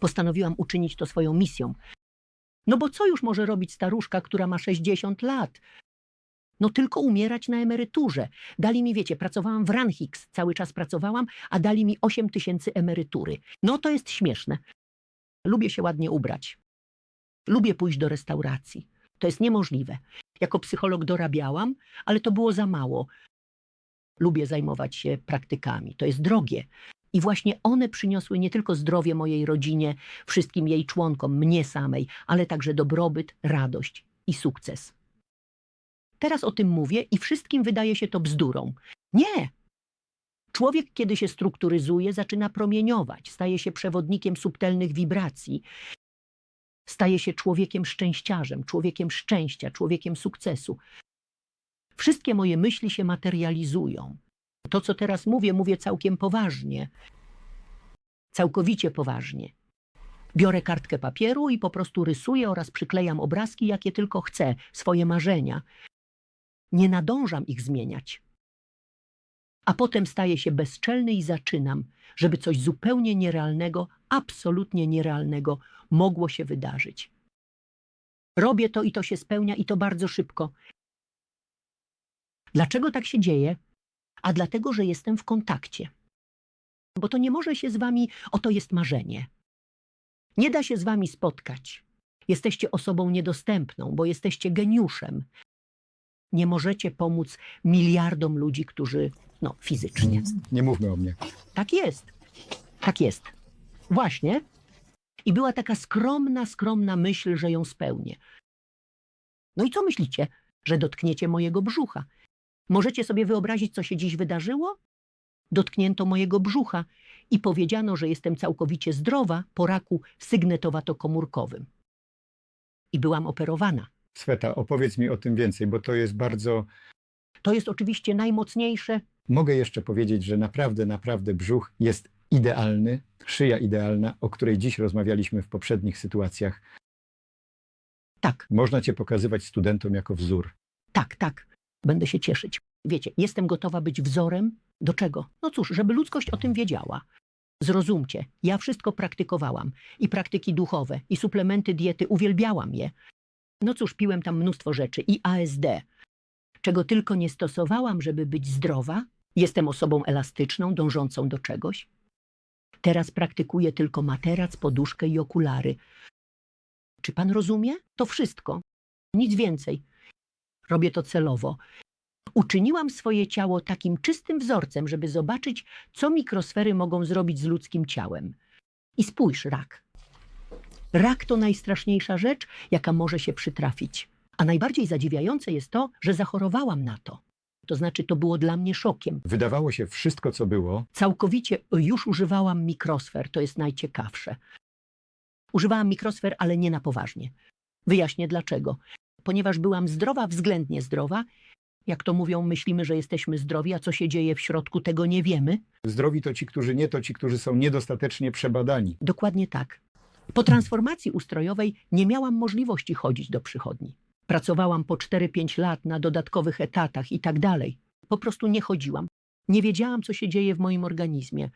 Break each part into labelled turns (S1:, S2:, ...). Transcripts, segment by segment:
S1: Postanowiłam uczynić to swoją misją. No bo co już może robić staruszka, która ma 60 lat? No tylko umierać na emeryturze. Dali mi, wiecie, pracowałam w Ranhix, cały czas pracowałam, a dali mi 8 tysięcy emerytury. No to jest śmieszne. Lubię się ładnie ubrać. Lubię pójść do restauracji. To jest niemożliwe. Jako psycholog dorabiałam, ale to było za mało. Lubię zajmować się praktykami. To jest drogie. I właśnie one przyniosły nie tylko zdrowie mojej rodzinie, wszystkim jej członkom, mnie samej, ale także dobrobyt, radość i sukces. Teraz o tym mówię i wszystkim wydaje się to bzdurą. Nie! Człowiek, kiedy się strukturyzuje, zaczyna promieniować, staje się przewodnikiem subtelnych wibracji, staje się człowiekiem szczęściarzem, człowiekiem szczęścia, człowiekiem sukcesu. Wszystkie moje myśli się materializują. To, co teraz mówię, mówię całkiem poważnie. Całkowicie poważnie. Biorę kartkę papieru i po prostu rysuję oraz przyklejam obrazki, jakie tylko chcę, swoje marzenia. Nie nadążam ich zmieniać. A potem staję się bezczelny i zaczynam, żeby coś zupełnie nierealnego, absolutnie nierealnego mogło się wydarzyć. Robię to i to się spełnia i to bardzo szybko. Dlaczego tak się dzieje? A dlatego, że jestem w kontakcie. Bo to nie może się z wami, oto jest marzenie. Nie da się z wami spotkać. Jesteście osobą niedostępną, bo jesteście geniuszem. Nie możecie pomóc miliardom ludzi, którzy, no, fizycznie.
S2: Nie mówmy o mnie.
S1: Tak jest. Tak jest. Właśnie. I była taka skromna, skromna myśl, że ją spełnię. No i co myślicie? Że dotkniecie mojego brzucha. Możecie sobie wyobrazić, co się dziś wydarzyło? Dotknięto mojego brzucha i powiedziano, że jestem całkowicie zdrowa po raku sygnetowato-komórkowym. I byłam operowana.
S2: Sweta, opowiedz mi o tym więcej, bo to jest bardzo.
S1: To jest oczywiście najmocniejsze.
S2: Mogę jeszcze powiedzieć, że naprawdę, naprawdę brzuch jest idealny, szyja idealna, o której dziś rozmawialiśmy w poprzednich sytuacjach.
S1: Tak,
S2: Można cię pokazywać studentom jako wzór.
S1: tak, tak. Będę się cieszyć. Wiecie, jestem gotowa być wzorem. Do czego? No cóż, żeby ludzkość o tym wiedziała. Zrozumcie, ja wszystko praktykowałam. I praktyki duchowe, i suplementy diety, uwielbiałam je. No cóż, piłem tam mnóstwo rzeczy, i ASD. Czego tylko nie stosowałam, żeby być zdrowa. Jestem osobą elastyczną, dążącą do czegoś. Teraz praktykuję tylko materac, poduszkę i okulary. Czy pan rozumie? To wszystko. Nic więcej. Robię to celowo. Uczyniłam swoje ciało takim czystym wzorcem, żeby zobaczyć, co mikrosfery mogą zrobić z ludzkim ciałem. I spójrz, rak. Rak to najstraszniejsza rzecz, jaka może się przytrafić. A najbardziej zadziwiające jest to, że zachorowałam na to. To znaczy, to było dla mnie szokiem.
S2: Wydawało się wszystko, co było,
S1: Całkowicie już używałam mikrosfer, to jest najciekawsze. Używałam mikrosfer, ale nie na poważnie. Wyjaśnię dlaczego. Ponieważ byłam zdrowa, względnie zdrowa, jak to mówią, myślimy, że jesteśmy zdrowi, a co się dzieje w środku, tego nie wiemy.
S2: zdrowi to ci, którzy nie, to ci, którzy są niedostatecznie przebadani.
S1: Dokładnie tak. Po transformacji ustrojowej nie miałam możliwości chodzić do przychodni. Pracowałam po 4-5 lat na dodatkowych etatach i tak dalej. Po prostu nie chodziłam. Nie wiedziałam, co się dzieje w moim organizmie.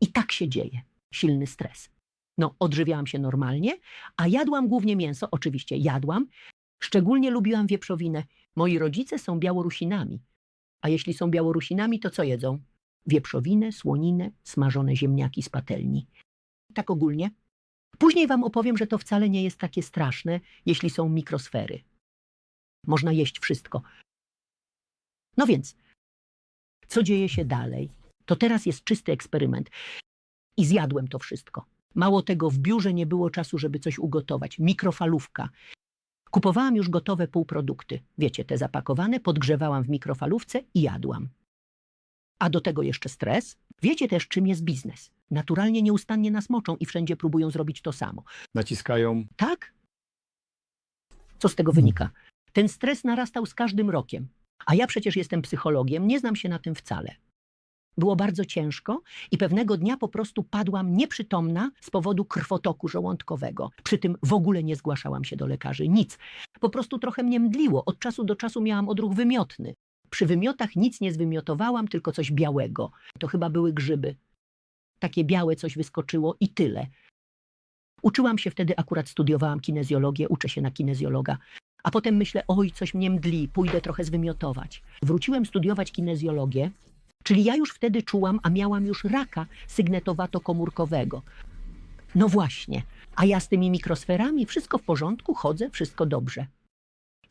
S1: I tak się dzieje. Silny stres. No, odżywiałam się normalnie, a jadłam głównie mięso. Oczywiście jadłam. Szczególnie lubiłam wieprzowinę. Moi rodzice są Białorusinami. A jeśli są Białorusinami, to co jedzą? Wieprzowinę, słoninę, smażone ziemniaki z patelni. Tak ogólnie. Później wam opowiem, że to wcale nie jest takie straszne, jeśli są mikrosfery. Można jeść wszystko. No więc, co dzieje się dalej? To teraz jest czysty eksperyment. I zjadłem to wszystko. Mało tego, w biurze nie było czasu, żeby coś ugotować. Mikrofalówka. Kupowałam już gotowe półprodukty. Wiecie, te zapakowane, podgrzewałam w mikrofalówce i jadłam. A do tego jeszcze stres. Wiecie też, czym jest biznes. Naturalnie nieustannie nas moczą i wszędzie próbują zrobić to samo.
S2: Naciskają,
S1: Tak? Co z tego wynika? Ten stres narastał z każdym rokiem. A ja przecież jestem psychologiem, nie znam się na tym wcale. Było bardzo ciężko i pewnego dnia po prostu padłam nieprzytomna z powodu krwotoku żołądkowego. Przy tym w ogóle nie zgłaszałam się do lekarzy, nic. Po prostu trochę mnie mdliło. Od czasu do czasu miałam odruch wymiotny. Przy wymiotach nic nie zwymiotowałam, tylko coś białego. To chyba były grzyby. takie białe coś wyskoczyło i tyle. Uczyłam się wtedy, akurat studiowałam kinezjologię, uczę się na kinezjologa. A potem myślę, oj, coś mnie mdli, pójdę trochę zwymiotować. Wróciłem studiować kinezjologię, czyli ja już wtedy czułam, a miałam już raka sygnetowato-komórkowego. No właśnie, a ja z tymi mikrosferami wszystko w porządku, chodzę, wszystko dobrze.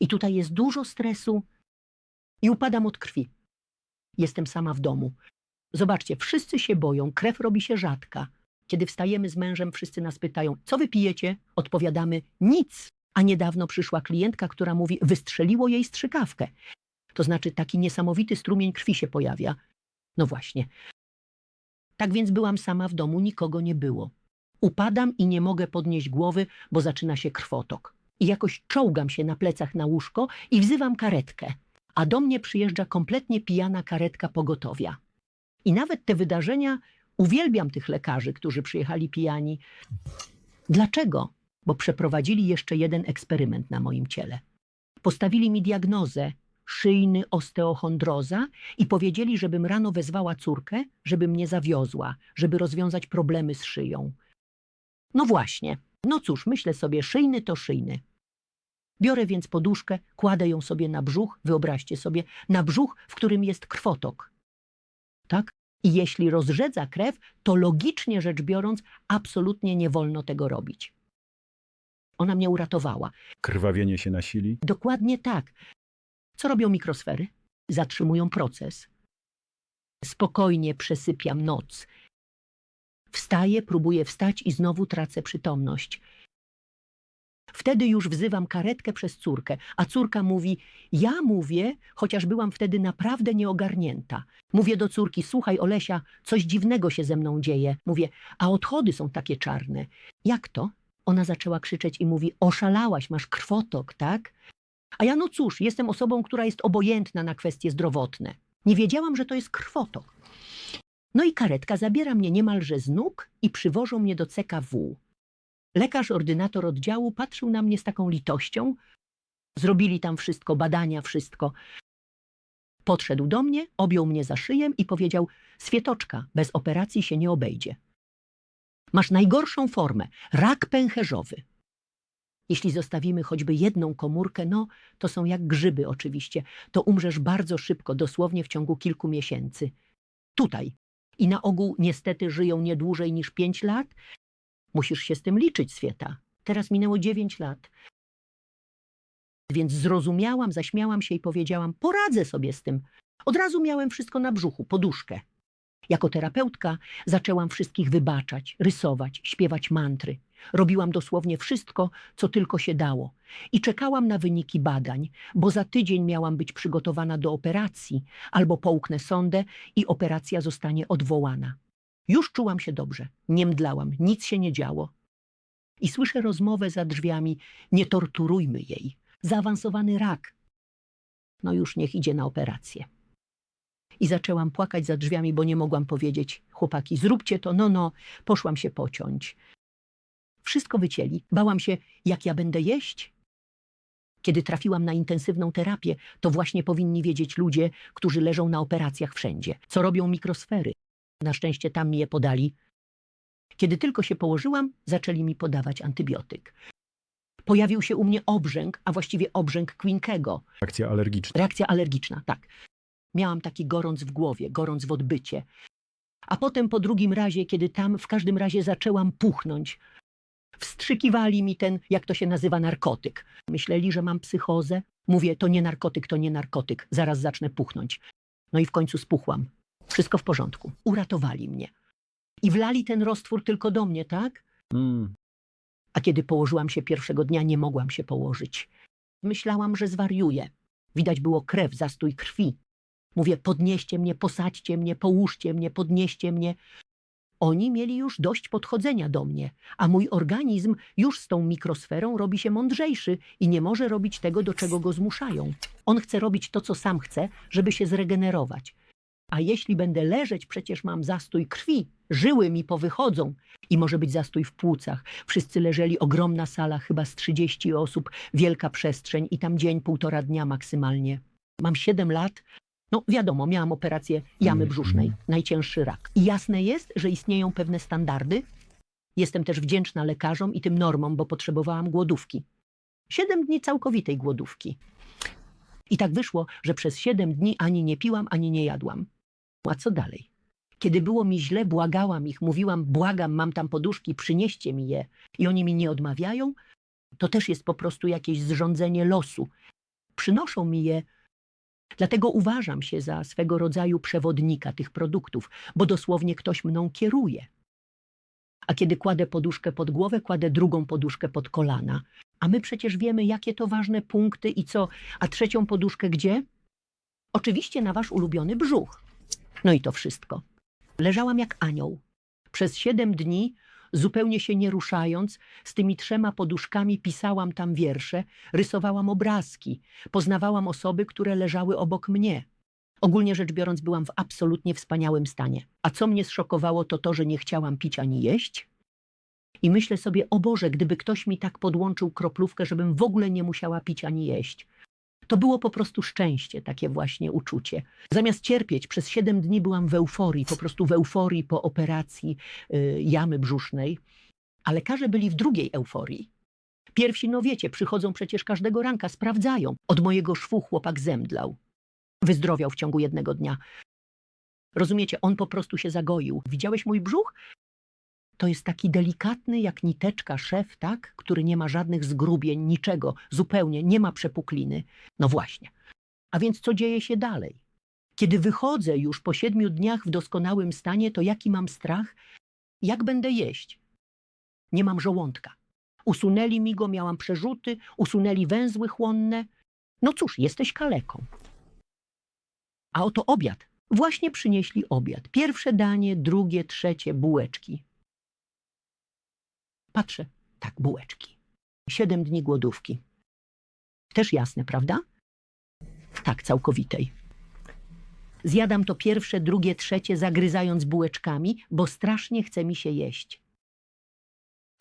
S1: I tutaj jest dużo stresu i upadam od krwi. Jestem sama w domu. Zobaczcie, wszyscy się boją, krew robi się rzadka. Kiedy wstajemy z mężem, wszyscy nas pytają, co wy pijecie? Odpowiadamy, nic. A niedawno przyszła klientka, która mówi, wystrzeliło jej strzykawkę. To znaczy taki niesamowity strumień krwi się pojawia. No właśnie. Tak więc byłam sama w domu, nikogo nie było. Upadam i nie mogę podnieść głowy, bo zaczyna się krwotok. I jakoś czołgam się na plecach na łóżko i wzywam karetkę. A do mnie przyjeżdża kompletnie pijana karetka pogotowia. I nawet te wydarzenia uwielbiam tych lekarzy, którzy przyjechali pijani. Dlaczego? Bo przeprowadzili jeszcze jeden eksperyment na moim ciele. Postawili mi diagnozę szyjny osteochondroza i powiedzieli, żebym rano wezwała córkę, żeby mnie zawiozła, żeby rozwiązać problemy z szyją. No właśnie. No cóż, myślę sobie, szyjny to szyjny. Biorę więc poduszkę, kładę ją sobie na brzuch, wyobraźcie sobie, na brzuch, w którym jest krwotok. Tak? I jeśli rozrzedza krew, to logicznie rzecz biorąc, absolutnie nie wolno tego robić. Ona mnie uratowała.
S2: Krwawienie się nasili.
S1: Dokładnie tak. Co robią mikrosfery? Zatrzymują proces. Spokojnie przesypiam noc. Wstaję, próbuję wstać i znowu tracę przytomność. Wtedy już wzywam karetkę przez córkę, a córka mówi: Ja mówię, chociaż byłam wtedy naprawdę nieogarnięta. Mówię do córki: Słuchaj, Olesia, coś dziwnego się ze mną dzieje. Mówię: A odchody są takie czarne. Jak to? Ona zaczęła krzyczeć i mówi: Oszalałaś, masz krwotok, tak? A ja no cóż, jestem osobą, która jest obojętna na kwestie zdrowotne. Nie wiedziałam, że to jest krwotok. No i karetka zabiera mnie niemalże z nóg i przywożą mnie do CKW. Lekarz, ordynator oddziału patrzył na mnie z taką litością. Zrobili tam wszystko, badania, wszystko. Podszedł do mnie, objął mnie za szyję i powiedział: Swietoczka, bez operacji się nie obejdzie. Masz najgorszą formę rak pęcherzowy. Jeśli zostawimy choćby jedną komórkę, no to są jak grzyby oczywiście, to umrzesz bardzo szybko, dosłownie w ciągu kilku miesięcy. Tutaj. I na ogół niestety żyją nie dłużej niż pięć lat. Musisz się z tym liczyć, Swieta. Teraz minęło dziewięć lat. Więc zrozumiałam, zaśmiałam się i powiedziałam, poradzę sobie z tym. Od razu miałem wszystko na brzuchu, poduszkę. Jako terapeutka zaczęłam wszystkich wybaczać, rysować, śpiewać mantry. Robiłam dosłownie wszystko, co tylko się dało. I czekałam na wyniki badań, bo za tydzień miałam być przygotowana do operacji, albo połknę sondę i operacja zostanie odwołana. Już czułam się dobrze, nie mdlałam, nic się nie działo. I słyszę rozmowę za drzwiami, nie torturujmy jej. Zaawansowany rak. No już niech idzie na operację. I zaczęłam płakać za drzwiami, bo nie mogłam powiedzieć, chłopaki, zróbcie to, no, no, poszłam się pociąć. Wszystko wycięli. Bałam się, jak ja będę jeść. Kiedy trafiłam na intensywną terapię, to właśnie powinni wiedzieć ludzie, którzy leżą na operacjach wszędzie, co robią mikrosfery. Na szczęście tam mi je podali. Kiedy tylko się położyłam, zaczęli mi podawać antybiotyk. Pojawił się u mnie obrzęk, a właściwie obrzęk Quinkego.
S2: Akcja alergiczna.
S1: Reakcja alergiczna, tak. Miałam taki gorąc w głowie, gorąc w odbycie. A potem po drugim razie, kiedy tam w każdym razie zaczęłam puchnąć, wstrzykiwali mi ten, jak to się nazywa, narkotyk. Myśleli, że mam psychozę. Mówię, to nie narkotyk, to nie narkotyk. Zaraz zacznę puchnąć. No i w końcu spuchłam. Wszystko w porządku. Uratowali mnie. I wlali ten roztwór tylko do mnie, tak?
S2: Mm.
S1: A kiedy położyłam się pierwszego dnia, nie mogłam się położyć. Myślałam, że zwariuję. Widać było krew, zastój krwi. Mówię, podnieście mnie, posadźcie mnie, połóżcie mnie, podnieście mnie. Oni mieli już dość podchodzenia do mnie, a mój organizm już z tą mikrosferą robi się mądrzejszy i nie może robić tego, do czego go zmuszają. On chce robić to, co sam chce, żeby się zregenerować. A jeśli będę leżeć, przecież mam zastój krwi, żyły mi powychodzą i może być zastój w płucach. Wszyscy leżeli, ogromna sala, chyba z 30 osób, wielka przestrzeń i tam dzień, półtora dnia maksymalnie. Mam 7 lat, No wiadomo, miałam operację jamy
S2: Mhm.
S1: brzusznej, najcięższy rak. I jasne jest, że istnieją pewne standardy. Jestem też wdzięczna lekarzom i tym normom, bo potrzebowałam głodówki. Siedem dni całkowitej głodówki. I tak wyszło, że przez siedem dni ani nie piłam, ani nie jadłam. A co dalej? Kiedy było mi źle, błagałam ich, mówiłam, błagam, mam tam poduszki, przynieście mi je. I oni mi nie odmawiają, to też jest po prostu jakieś zrządzenie losu. Przynoszą mi je, dlatego uważam się za swego rodzaju przewodnika tych produktów, bo dosłownie ktoś mną kieruje. A kiedy kładę poduszkę pod głowę, kładę drugą poduszkę pod kolana. A my przecież wiemy, jakie to ważne punkty i co. A trzecią poduszkę gdzie? Oczywiście na wasz ulubiony brzuch. No i to wszystko. Leżałam jak anioł. Przez siedem dni, zupełnie się nie ruszając, z tymi trzema poduszkami pisałam tam wiersze, rysowałam obrazki, poznawałam osoby, które leżały obok mnie. Ogólnie rzecz biorąc, byłam w absolutnie wspaniałym stanie. A co mnie zszokowało, to to, że nie chciałam pić ani jeść. I myślę sobie, o Boże, gdyby ktoś mi tak podłączył kroplówkę, żebym w ogóle nie musiała pić ani jeść. To było po prostu szczęście, takie właśnie uczucie. Zamiast cierpieć, przez siedem dni byłam w euforii, po prostu w euforii po operacji y, jamy brzusznej, a lekarze byli w drugiej euforii. Pierwsi, no wiecie, przychodzą przecież każdego ranka, sprawdzają. Od mojego szwu chłopak zemdlał. Wyzdrowiał w ciągu jednego dnia. Rozumiecie, on po prostu się zagoił. Widziałeś mój brzuch? To jest taki delikatny jak niteczka szef, tak? Który nie ma żadnych zgrubień, niczego, zupełnie, nie ma przepukliny. No właśnie. A więc co dzieje się dalej? Kiedy wychodzę już po siedmiu dniach w doskonałym stanie, to jaki mam strach? Jak będę jeść? Nie mam żołądka. Usunęli mi go, miałam przerzuty, usunęli węzły chłonne. No cóż, jesteś kaleką. A oto obiad. Właśnie przynieśli obiad. Pierwsze danie, drugie, trzecie, bułeczki. Patrzę, tak, bułeczki. Siedem dni głodówki. Też jasne, prawda? Tak, całkowitej. Zjadam to pierwsze, drugie, trzecie, zagryzając bułeczkami, bo strasznie chce mi się jeść.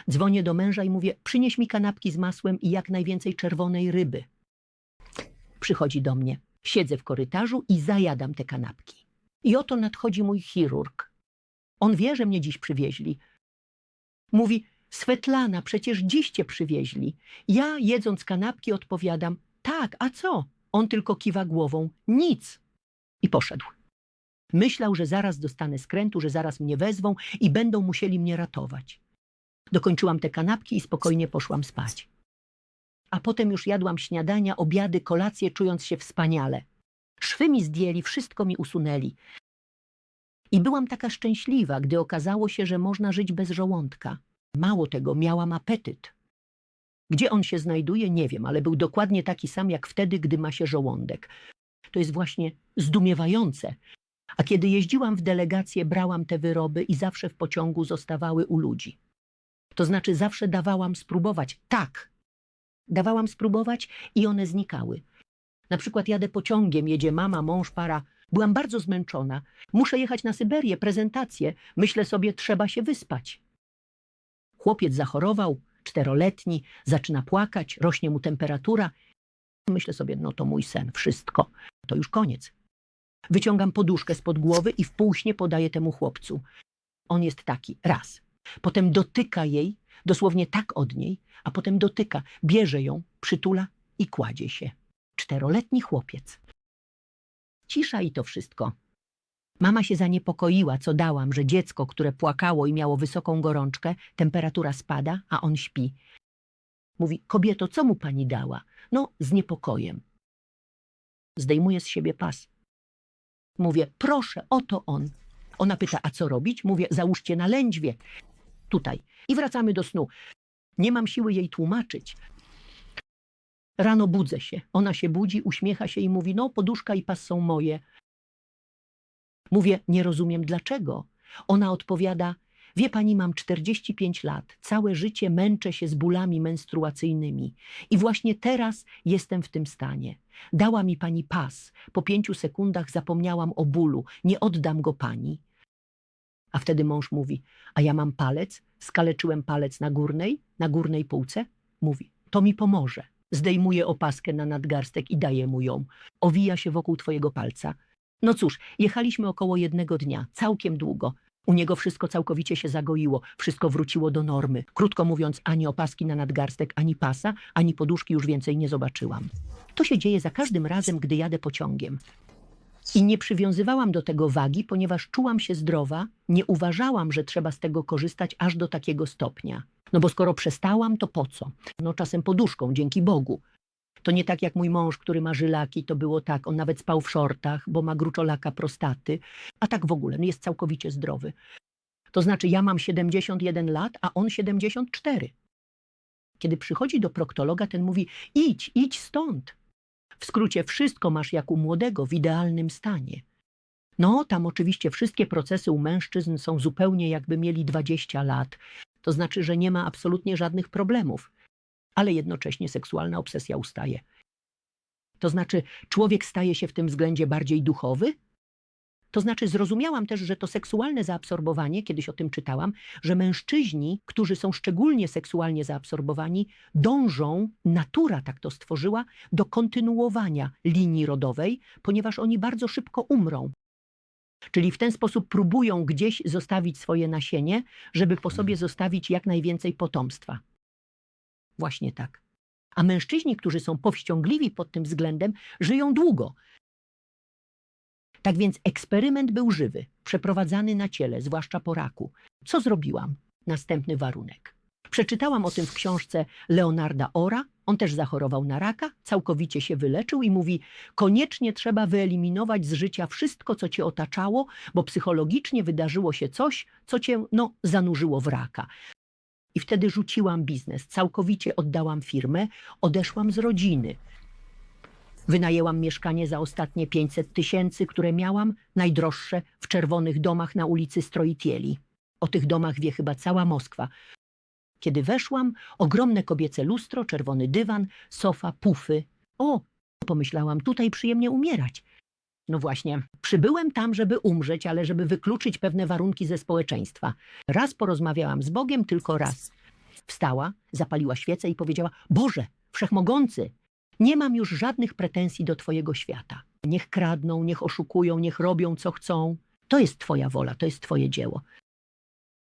S1: Dzwonię do męża i mówię: przynieś mi kanapki z masłem i jak najwięcej czerwonej ryby. Przychodzi do mnie. Siedzę w korytarzu i zajadam te kanapki. I oto nadchodzi mój chirurg. On wie, że mnie dziś przywieźli. Mówi: Svetlana, przecież dziś cię przywieźli. Ja, jedząc kanapki, odpowiadam: Tak, a co? On tylko kiwa głową: Nic. I poszedł. Myślał, że zaraz dostanę skrętu, że zaraz mnie wezwą i będą musieli mnie ratować. Dokończyłam te kanapki i spokojnie poszłam spać. A potem już jadłam śniadania, obiady, kolacje, czując się wspaniale. Szwy mi zdjęli, wszystko mi usunęli. I byłam taka szczęśliwa, gdy okazało się, że można żyć bez żołądka. Mało tego, miałam apetyt. Gdzie on się znajduje, nie wiem, ale był dokładnie taki sam jak wtedy, gdy ma się żołądek. To jest właśnie zdumiewające. A kiedy jeździłam w delegację, brałam te wyroby i zawsze w pociągu zostawały u ludzi. To znaczy zawsze dawałam spróbować. Tak. Dawałam spróbować i one znikały. Na przykład jadę pociągiem, jedzie mama, mąż, para. Byłam bardzo zmęczona. Muszę jechać na Syberię, prezentację. Myślę sobie, trzeba się wyspać. Chłopiec zachorował, czteroletni, zaczyna płakać, rośnie mu temperatura. Myślę sobie, no to mój sen, wszystko. To już koniec. Wyciągam poduszkę spod głowy i w półśnie podaję temu chłopcu. On jest taki, raz. Potem dotyka jej, dosłownie tak od niej, a potem dotyka, bierze ją, przytula i kładzie się. Czteroletni chłopiec. Cisza i to wszystko. Mama się zaniepokoiła, co dałam, że dziecko, które płakało i miało wysoką gorączkę, temperatura spada, a on śpi. Mówi, kobieto, co mu pani dała? No, z niepokojem. Zdejmuję z siebie pas. Mówię, proszę, oto on. Ona pyta, a co robić? Mówię, załóżcie na lędźwie. Tutaj. I wracamy do snu. Nie mam siły jej tłumaczyć. Rano budzę się. Ona się budzi, uśmiecha się i mówi, no, poduszka i pas są moje. Mówię, nie rozumiem dlaczego. Ona odpowiada, wie pani, mam 45 lat, całe życie męczę się z bólami menstruacyjnymi i właśnie teraz jestem w tym stanie. Dała mi pani pas, po pięciu sekundach zapomniałam o bólu, nie oddam go pani. A wtedy mąż mówi, a ja mam palec, skaleczyłem palec na górnej, na górnej półce. Mówi, to mi pomoże. Zdejmuje opaskę na nadgarstek i daje mu ją. Owija się wokół twojego palca. No cóż, jechaliśmy około jednego dnia, całkiem długo. U niego wszystko całkowicie się zagoiło, wszystko wróciło do normy. Krótko mówiąc, ani opaski na nadgarstek, ani pasa, ani poduszki już więcej nie zobaczyłam. To się dzieje za każdym razem, gdy jadę pociągiem. I nie przywiązywałam do tego wagi, ponieważ czułam się zdrowa, nie uważałam, że trzeba z tego korzystać aż do takiego stopnia. No bo skoro przestałam, to po co? No czasem poduszką, dzięki Bogu. To nie tak jak mój mąż, który ma żylaki, to było tak, on nawet spał w szortach, bo ma gruczolaka prostaty, a tak w ogóle, no jest całkowicie zdrowy. To znaczy ja mam 71 lat, a on 74. Kiedy przychodzi do proktologa, ten mówi idź, idź stąd. W skrócie wszystko masz jak u młodego, w idealnym stanie. No, tam oczywiście wszystkie procesy u mężczyzn są zupełnie jakby mieli 20 lat. To znaczy, że nie ma absolutnie żadnych problemów, ale jednocześnie seksualna obsesja ustaje. To znaczy, człowiek staje się w tym względzie bardziej duchowy? To znaczy, zrozumiałam też, że to seksualne zaabsorbowanie, kiedyś o tym czytałam, że mężczyźni, którzy są szczególnie seksualnie zaabsorbowani, dążą, natura tak to stworzyła, do kontynuowania linii rodowej, ponieważ oni bardzo szybko umrą. Czyli w ten sposób próbują gdzieś zostawić swoje nasienie, żeby po sobie zostawić jak najwięcej potomstwa. Właśnie tak. A mężczyźni, którzy są powściągliwi pod tym względem, żyją długo. Tak więc eksperyment był żywy, przeprowadzany na ciele, zwłaszcza po raku. Co zrobiłam? Następny warunek. Przeczytałam o tym w książce Leonarda Ora. On też zachorował na raka, całkowicie się wyleczył i mówi: Koniecznie trzeba wyeliminować z życia wszystko, co cię otaczało, bo psychologicznie wydarzyło się coś, co cię no, zanurzyło w raka. I wtedy rzuciłam biznes, całkowicie oddałam firmę, odeszłam z rodziny. Wynajęłam mieszkanie za ostatnie 500 tysięcy, które miałam, najdroższe, w czerwonych domach na ulicy Stroitieli. O tych domach wie chyba cała Moskwa. Kiedy weszłam, ogromne kobiece lustro, czerwony dywan, sofa, pufy. O, pomyślałam, tutaj przyjemnie umierać. No właśnie, przybyłem tam, żeby umrzeć, ale żeby wykluczyć pewne warunki ze społeczeństwa. Raz porozmawiałam z Bogiem, tylko raz. Wstała, zapaliła świecę i powiedziała: Boże, wszechmogący, nie mam już żadnych pretensji do Twojego świata. Niech kradną, niech oszukują, niech robią co chcą. To jest Twoja wola, to jest Twoje dzieło.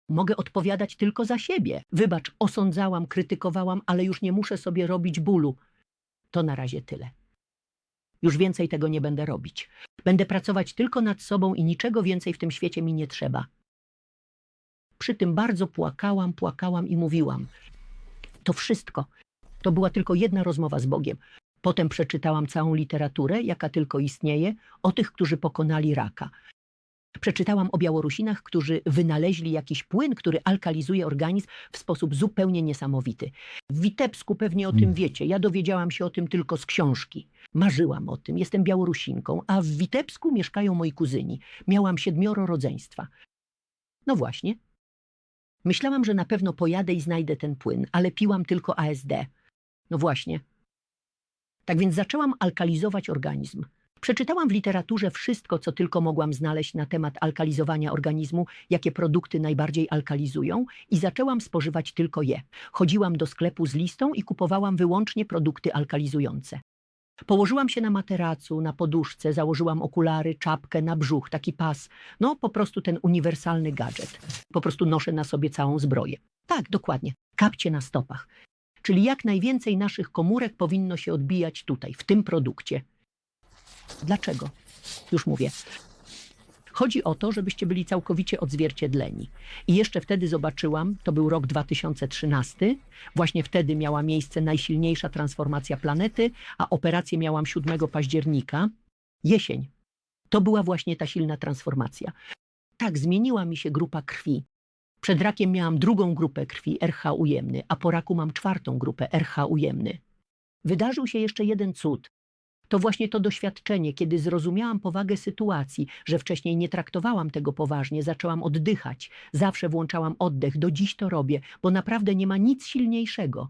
S1: Mogę odpowiadać tylko za siebie. Wybacz, osądzałam, krytykowałam, ale już nie muszę sobie robić bólu. To na razie tyle. Już więcej tego nie będę robić. Będę pracować tylko nad sobą i niczego więcej w tym świecie mi nie trzeba. Przy tym bardzo płakałam, płakałam i mówiłam. To wszystko. To była tylko jedna rozmowa z Bogiem. Potem przeczytałam całą literaturę, jaka tylko istnieje, o tych, którzy pokonali raka. Przeczytałam o Białorusinach, którzy wynaleźli jakiś płyn, który alkalizuje organizm w sposób zupełnie niesamowity. W Witebsku pewnie o tym
S2: Mm.
S1: wiecie. Ja dowiedziałam się o tym tylko z książki. Marzyłam o tym. Jestem Białorusinką, a w Witebsku mieszkają moi kuzyni. Miałam siedmioro rodzeństwa. No właśnie. Myślałam, że na pewno pojadę i znajdę ten płyn, ale piłam tylko ASD. No właśnie. Tak więc zaczęłam alkalizować organizm. Przeczytałam w literaturze wszystko, co tylko mogłam znaleźć na temat alkalizowania organizmu, jakie produkty najbardziej alkalizują i zaczęłam spożywać tylko je. Chodziłam do sklepu z listą i kupowałam wyłącznie produkty alkalizujące. Położyłam się na materacu, na poduszce, założyłam okulary, czapkę, na brzuch, taki pas. No, po prostu ten uniwersalny gadżet. Po prostu noszę na sobie całą zbroję. Tak, dokładnie. Kapcie na stopach. Czyli jak najwięcej naszych komórek powinno się odbijać tutaj, w tym produkcie. Dlaczego? Już mówię. Chodzi o to, żebyście byli całkowicie odzwierciedleni. I jeszcze wtedy zobaczyłam, to był rok 2013, właśnie wtedy miała miejsce najsilniejsza transformacja planety, a operację miałam 7 października, jesień. To była właśnie ta silna transformacja. Tak, zmieniła mi się grupa krwi. Przed rakiem miałam drugą grupę krwi, RH ujemny, a po raku mam czwartą grupę, RH ujemny. Wydarzył się jeszcze jeden cud. To właśnie to doświadczenie, kiedy zrozumiałam powagę sytuacji, że wcześniej nie traktowałam tego poważnie, zaczęłam oddychać, zawsze włączałam oddech, do dziś to robię, bo naprawdę nie ma nic silniejszego.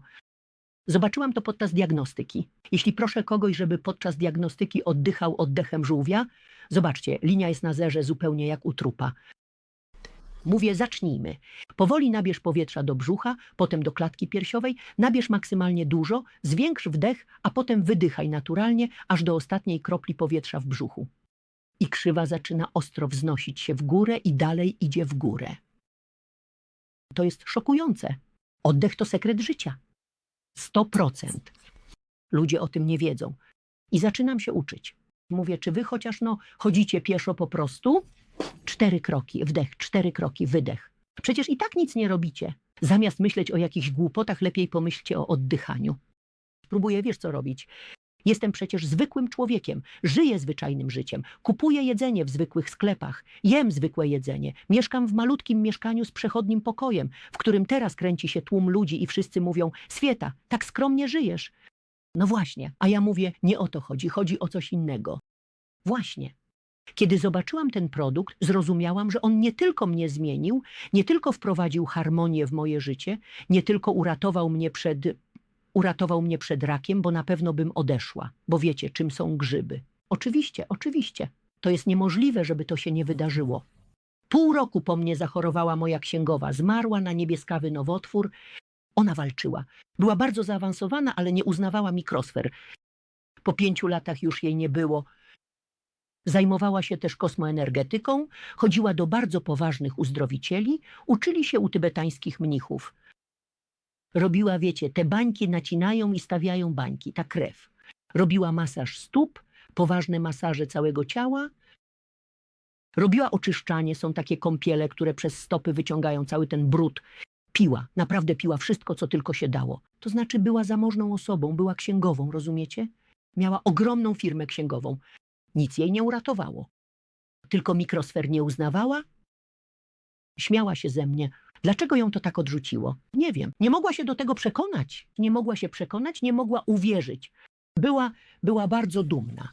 S1: Zobaczyłam to podczas diagnostyki. Jeśli proszę kogoś, żeby podczas diagnostyki oddychał oddechem żółwia, zobaczcie, linia jest na zerze zupełnie jak u trupa. Mówię, zacznijmy. Powoli nabierz powietrza do brzucha, potem do klatki piersiowej, nabierz maksymalnie dużo, zwiększ wdech, a potem wydychaj naturalnie, aż do ostatniej kropli powietrza w brzuchu. i krzywa zaczyna ostro wznosić się w górę i dalej idzie w górę. To jest szokujące. Oddech to sekret życia. 100%. Ludzie o tym nie wiedzą. I zaczynam się uczyć. Mówię, czy wy chociaż no chodzicie pieszo po prostu? Cztery kroki, wdech, cztery kroki, wydech. Przecież i tak nic nie robicie. Zamiast myśleć o jakichś głupotach, lepiej pomyślcie o oddychaniu. Próbuję, wiesz co robić. Jestem przecież zwykłym człowiekiem, żyję zwyczajnym życiem, kupuję jedzenie w zwykłych sklepach, jem zwykłe jedzenie, mieszkam w malutkim mieszkaniu z przechodnim pokojem, w którym teraz kręci się tłum ludzi i wszyscy mówią: Swieta, tak skromnie żyjesz. No właśnie, a ja mówię: Nie o to chodzi, chodzi o coś innego. Właśnie. Kiedy zobaczyłam ten produkt, zrozumiałam, że on nie tylko mnie zmienił, nie tylko wprowadził harmonię w moje życie, nie tylko uratował mnie przed uratował mnie przed rakiem, bo na pewno bym odeszła, bo wiecie, czym są grzyby. Oczywiście, oczywiście. To jest niemożliwe, żeby to się nie wydarzyło. Pół roku po mnie zachorowała moja księgowa, zmarła na niebieskawy nowotwór. Ona walczyła. Była bardzo zaawansowana, ale nie uznawała mikrosfer. Po pięciu latach już jej nie było. Zajmowała się też kosmoenergetyką, chodziła do bardzo poważnych uzdrowicieli, uczyli się u tybetańskich mnichów robiła, wiecie, te bańki nacinają i stawiają bańki, ta krew. Robiła masaż stóp, poważne masaże całego ciała. Robiła oczyszczanie, są takie kąpiele, które przez stopy wyciągają cały ten brud. Piła, naprawdę piła wszystko, co tylko się dało. To znaczy była zamożną osobą, była księgową, rozumiecie? Miała ogromną firmę księgową. Nic jej nie uratowało. Tylko mikrosfer nie uznawała. Śmiała się ze mnie, Dlaczego ją to tak odrzuciło? Nie wiem. Nie mogła się do tego przekonać. Nie mogła się przekonać, nie mogła uwierzyć. Była, była bardzo dumna.